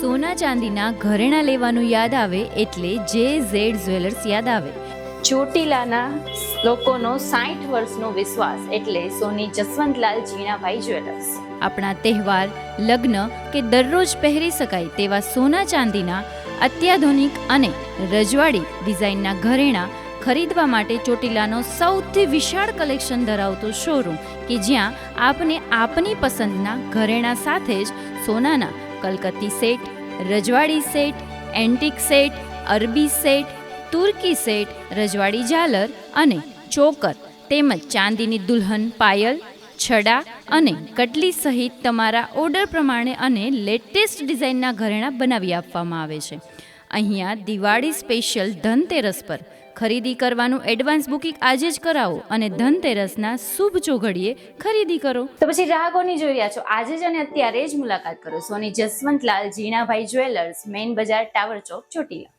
સોના ચાંદીના ઘરેણાં લેવાનું યાદ આવે એટલે જે ઝેડ જ્વેલર્સ યાદ આવે. ચોટીલાના લોકોનો સાઠ વર્ષનો વિશ્વાસ એટલે સોની જસવંતલાલ જીણાભાઈ જ્વેલર્સ. આપણા તહેવાર લગ્ન કે દરરોજ પહેરી શકાય તેવા સોના ચાંદીના અત્યાધુનિક અને રજવાડી ડિઝાઇનના ઘરેણાં ખરીદવા માટે ચોટીલાનો સૌથી વિશાળ કલેક્શન ધરાવતો શોરૂમ કે જ્યાં આપને આપની પસંદના ઘરેણાં સાથે જ સોનાના કલકત્તી સેટ, રજવાડી સેટ, એન્ટિક સેટ, અરબી સેટ, તુર્કી સેટ, રજવાડી ઝાલર અને ચોકર તેમજ ચાંદીની દુલ્હન, પાયલ, છડા અને કટલી સહિત તમારા ઓર્ડર પ્રમાણે અને લેટેસ્ટ ડિઝાઇનના ઘરેણાં બનાવી આપવામાં આવે છે. અહીંયા દિવાળી સ્પેશિયલ ધનતેરસ પર. ખરીદી કરવાનું એડવાન્સ બુકિંગ આજે જ કરાવો અને ધનતેરસના શુભ ચોઘડીએ ખરીદી કરો. તો પછી ગ્રાહકોની જોઈ રહ્યા છો, આજે જ અને અત્યારે જ મુલાકાત કરો. સોની જસવંતલાલ, જીણાભાઈ જ્વેલર્સ, મેઇન બજાર, ટાવર ચોક, ચોટીલા.